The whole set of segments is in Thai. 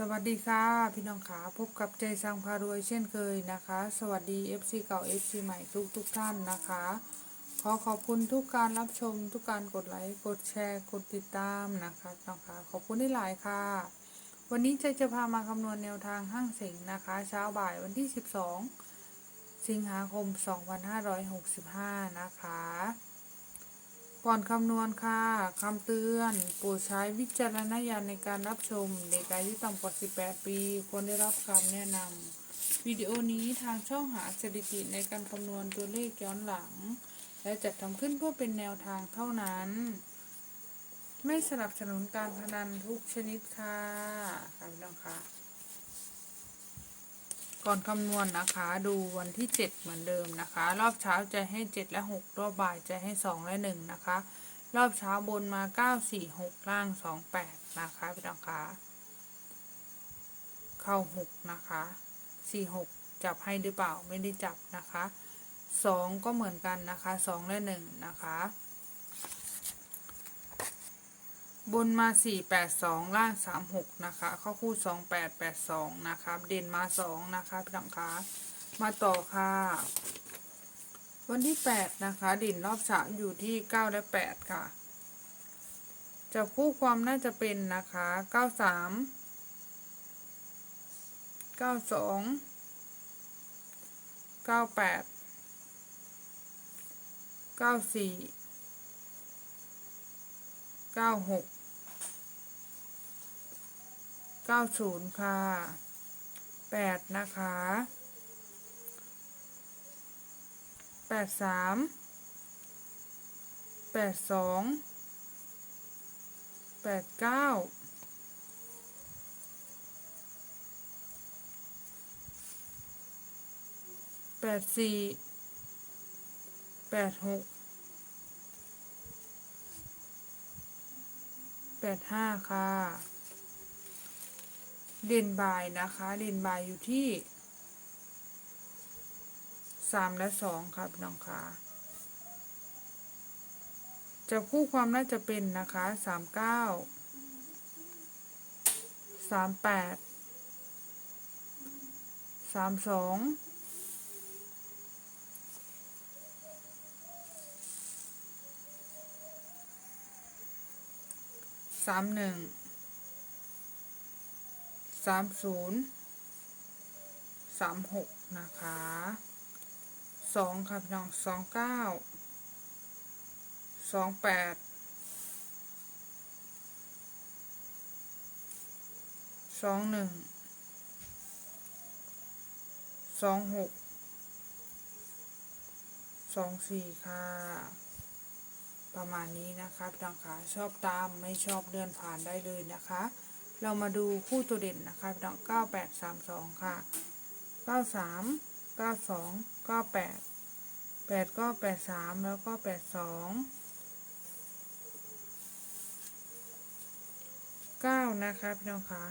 สวัสดีค่ะ พี่น้องขาพบกับใจสังพารวยเช่นเคยนะคะ สวัสดี FC เก่า FC ใหม่ทุกทุกท่านนะคะ ขอขอบคุณทุกการรับชมทุกการกดไลค์กดแชร์กดติดตามนะคะน้องขาขอบคุณที่หลายค่ะ วันนี้ใจจะพามาคำนวณแนวทางห้างเสงนะคะ เช้าบ่ายวันที่ 12 สิงหาคม 2565 นะคะ ก่อนคำนวณค่ะคำเตือนโปรดใช้วิจารณญาณในการรับชม เด็กอายุต่ำกว่า 18 ปีควรได้รับคำแนะนำวิดีโอนี้ทางช่องหาสถิติในการคำนวณตัวเลขย้อนหลัง และจัดทำขึ้นเพื่อเป็นแนวทางเท่านั้น ไม่สนับสนุนการพนันทุกชนิดค่ะค่ะพี่น้องคะ ก่อนคำนวณนะคะดูวันที่ 7 เหมือนเดิมนะคะ รอบเช้าจะให้ 7 และ 6 รอบบ่ายจะให้ 2 และ 1 นะคะ รอบเช้าบนมา 9 4 6 ล่าง 2 8 นะคะพี่น้องคะเข้า 6 นะคะ 4 6 จับให้หรือเปล่าไม่ได้จับนะคะ 2 ก็เหมือนกันนะคะ 2 และ 1 นะคะ บนมา 4 8 2 ล่าง 3 6 นะคะ เข้าคู่ 2 8 8 2 นะคะ เด่นมา 2 นะคะพี่น้องคะมาต่อค่ะ วันที่ 8 นะคะด่นรอบเช้าอยู่ที่ 9 และ 8 ค่ะ จับคู่ความน่าจะเป็นนะคะ 93 92 98 94 96 90ค่ะ8นะคะ83 82 89 84 86 85ค่ะ เด่นบายนะคะ เด่นบายอยู่ที่สามและสองครับน้องค่ะจะคู่ความน่าจะเป็นนะคะสามเก้าสามแปดสามสองสามหนึ่ง สามศูนย์สามหกนะคะสองค่ะพี่น้องสองเก้าสองแปดสองหนึ่งสองหกสองสี่ค่ะ ประมาณนี้นะคะพี่น้องคะชอบตามไม่ชอบเลื่อนผ่านได้เลยนะคะ เรามาดูคู่ตัวเด่นนะคะพี่น้อง9832ค่ะ93 92 98 8ก็83แล้วก็82 9นะคะพี่น้องคะ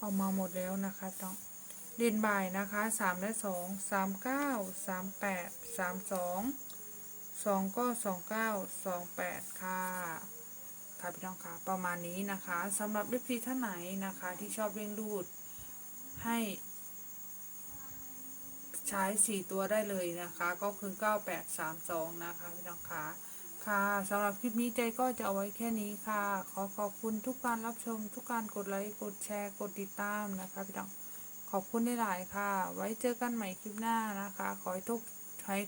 ออกมาหมดแล้วนะคะพี่น้องเด่นบ่ายนะคะ3และ2 39 38 32 2ก็29 28ค่ะค่ะ พี่น้องคะประมาณนี้นะคะสำหรับ f ีท่านไหนนะคะที่ชอบเลี้ยงดูดให้ ใช้4ตัวได้เลยนะคะ ก็คือ9832นะคะพี่น้องคะค่ะสำหรับคลิปนี้ใจก็จะเอาไว้แค่นี้ค่ะ ขอขอบคุณทุกการรับชม ทุกการกดไลค์กดแชร์ กดติดตามนะคะพี่น้องขอบคุณได้หลายค่ะ ไว้เจอกันใหม่คลิปหน้านะคะ ขอให้ทุกให้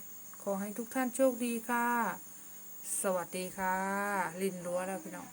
ขอให้ทุกท่านโชคดีค่ะ สวัสดีค่ะ ลินรั้วแล้วพี่น้อง